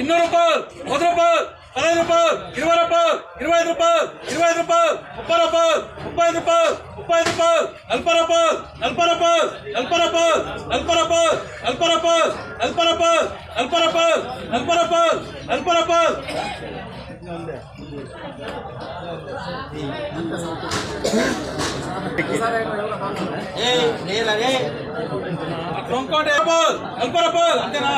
ಇನ್ನೂರು రూపాయలు వంద రూపాయలు పదహైదు రూపాయలు ఇరవై రూపాయలు ఇరవై ఐదు రూపాయలు ఇరవై ఐదు రూపాయలు ముప్పై రూపాయలు ముప్పై ఐదు రూపాయలు ముప్పై ఐదు రూపాయలు అల్ప రూపాయలు అల్ప రూపాయలు అల్ప రూపాయలు అల్ప రూపాయలు అల్ప రూపాయలు అల్ప రూపాయలు అల్ప రూపాయలు అల్ప రూపాయలు అల్ప రూపాయలు ఏ రూపాయలు అంతేనా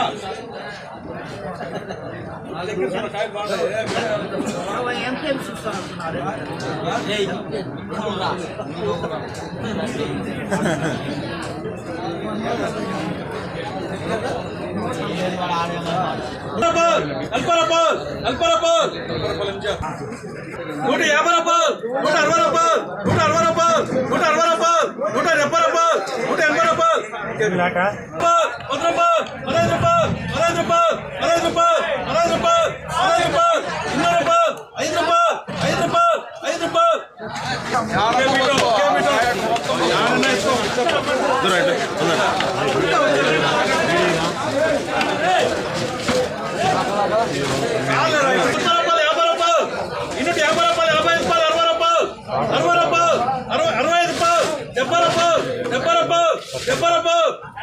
అల్ప రూపాయలు అల్ప రూపాయలు నూట యాభై రూపాయలు నూట అరవై రూపాయలు నూట అరవై రూపాయలు मिलाकर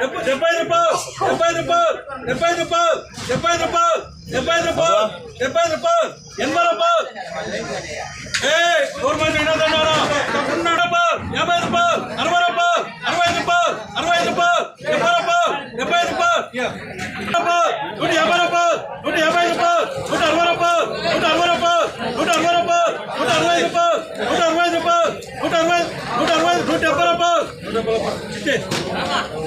డెబ్బై రూపాయలు డెబ్బై రూపాయలు డెబ్బై రూపాయలు డెబ్బై రూపాయలు డెబ్బై రూపాయలు డెబ్బై రూపాయలు ఎనభై రూపాయలు ఏ గవర్నమెంట్ ఏంటంటున్నారా తప్పకుండా రూపాయలు యాభై రూపాయలు అరవై రూపాయలు అరవై రూపాయలు అరవై రూపాయలు డెబ్బై రూపాయలు డెబ్బై రూపాయలు నూట యాభై రూపాయలు నూట యాభై రూపాయలు నూట అరవై రూపాయలు నూట అరవై రూపాయలు నూట అరవై రూపాయలు నూట అరవై రూపాయలు నూట అరవై రూపాయలు నూట అరవై నూట అరవై నూట డెబ్బై రూపాయలు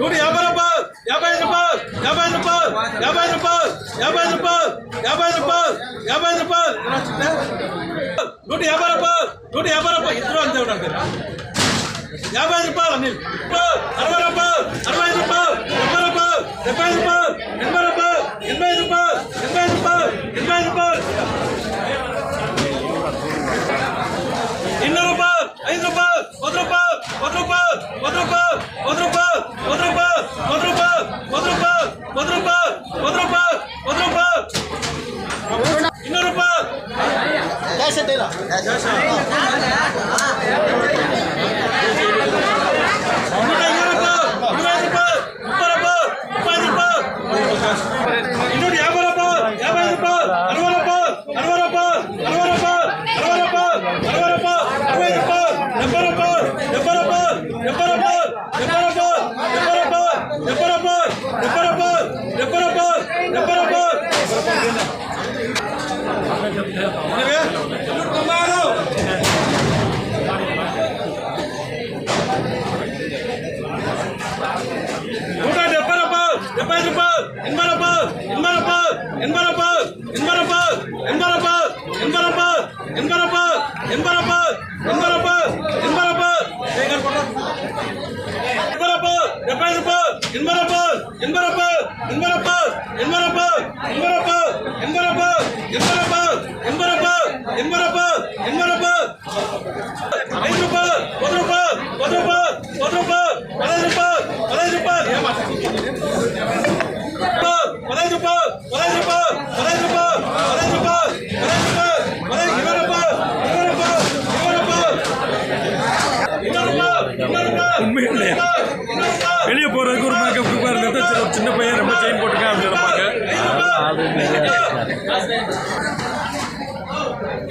నూట యాభై రూపాయలు యాభై రూపాయలు యాభై రూపాయలు యాభై రూపాయలు యాభై రూపాయలు యాభై రూపాయలు యాభై రూపాయలు నూట యాభై రూపాయలు నూట యాభై రూపాయలు ఇద్దరు అంతే ఉన్నారు యాభై రూపాయలు అనిల్ అరవై రూపాయలు అరవై రూపాయలు 私 எண்பரப்பு எண்பரப்பு எண்பரப்பு எண்பரப்பு எண்பரப்பு எண்பரப்பு எண்பரப்பு எண்பரப்பு எண்பரப்பு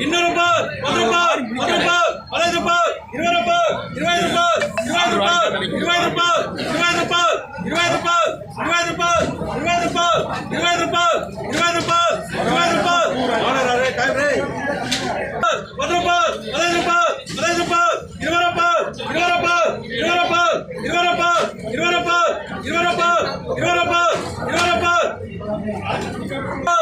இன்னொரு பால் ஒரு பால் ஒரு பால் பதினைந்து பால் இருபது பால் இருபது பால் இருபது பால் இருபது பால் இருபது பால் இருபது பால் இருபது பால் இருபது பால் இருபது பால் இருபது பால் இருபது பால் ஒரு பால் பதினைந்து பால் பதினைந்து பால் இருபது பால் இருபது பால் இருபது பால் இருபது பால் இருபது பால் இருபது பால் இருபது பால் இருபது பால் இருபது பால்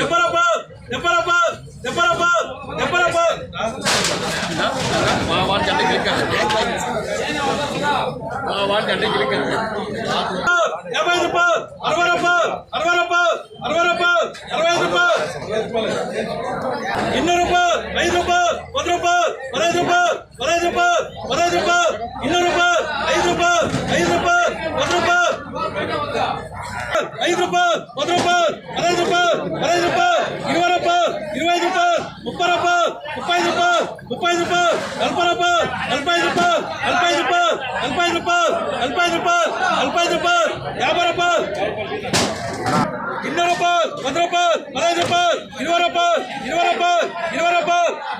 యాభై రూపాయలు అరవై రూపాయలు అరవై రూపాయలు అరవై రూపాయలు అరవై రూపాయలు ఇన్నూరు రూపాయలు ఐదు రూపాయలు పది రూపాయలు పదహైదు రూపాయలు పదహైదు రూపాయలు పదహైదు రూపాయలు ఇన్నూరు రూపాయలు ఐదు రూపాయలు ఐదు రూపాయలు పది రూపాయలు ఐదు రూపాయలు పది రూపాయలు నలభై రూపాయలు నలభై రూపాయలు నలభై రూపాయలు నలభై రూపాయలు నలభై రూపాయలు నలభై రూపాయలు యాభై రూపాయలు ఇరవై రూపాయలు పది రూపాయలు పదహైదు రూపాయలు ఇరవై రూపాయలు ఇరవై రూపాయలు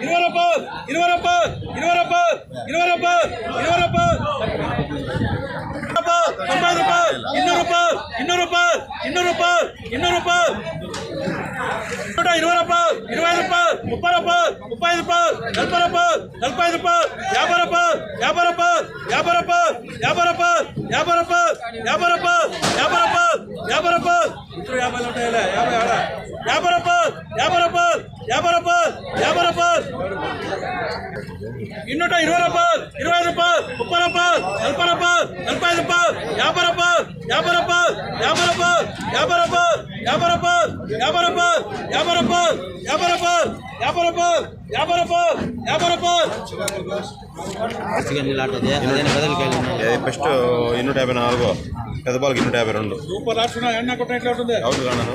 ఇరవై రూపాయలు ఇరవై రూపాయలు ఇరవై రూపాయలు ఇరవై రూపాయలు ఇరవై రూపాయలు ఇరవై రూపాయలు ஐம்பது ரூபாய் இன்னூறு ரூபாய் இன்னூறு ரூபாய் இன்னூறு ரூபாய் இன்னூறு ரூபாய் இருபது ரூபாய் இருபது ரூபாய் முப்பது ரூபாய் முப்பது ரூபாய் நாற்பது ரூபாய் நாற்பது ரூபாய் வியாபார ரூபாய் வியாபார ரூபாய் வியாபார ரூபாய் வியாபார ரூபாய் வியாபார ரூபாய் வியாபார ரூபாய் வியாபார ரூபாய் வியாபார ரூபாய் ఇప్పుడు యాభై ఉంటాయి యాభై ఆడ యాభై రూపాయలు యాభై రూపాయలు యాభై రూపాయలు యాభై రూపాయలు ಮುಪ್ಪರಪ್ಪ ಅಲ್ಪರಪ್ಪ ಅಲ್ಪೈದಪ್ಪ ಯಾಪರಪ್ಪ ಯಾಪರಪ್ಪ ಯಾಪರಪ್ಪ ಯಾಪರಪ್ಪ ಯಾಪರಪ್ಪ ಯಾಪರಪ್ಪ ಯಾಪರಪ್ಪ ಯಾಪರಪ್ಪ ಯಾಪರಪ್ಪ ಯಾಪರಪ್ಪ ಯಾಪರಪ್ಪ ಹಾಸಿಗೆ ನೀಲಾಟದೆ ಅದೇನು ಫಸ್ಟು ಇನ್ನೂರ ಯಾಭೈ ನಾಲ್ಕು పెద్దపాలకి నూట యాభై రెండు సూపర్ ఆప్షన్ ఎన్న కొట్టిన ఎట్లా ఉంటుంది అవును రాను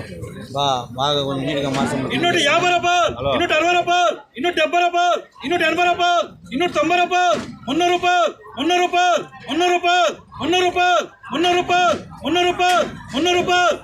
బా బాగా కొంచెం నీట్గా మార్చం ఇన్నోటి యాభై రూపాయలు ఇన్నోటి అరవై రూపాయలు ఇన్నోటి డెబ్బై రూపాయలు ఇన్నోటి ఎనభై రూపాయలు ఇన్నోటి తొంభై రూపాయలు మున్న రూపాయలు మున్న రూపాయలు మున్న రూపాయలు మున్న రూపాయలు మున్న రూపాయలు మున్న రూపాయలు మున్న రూపాయలు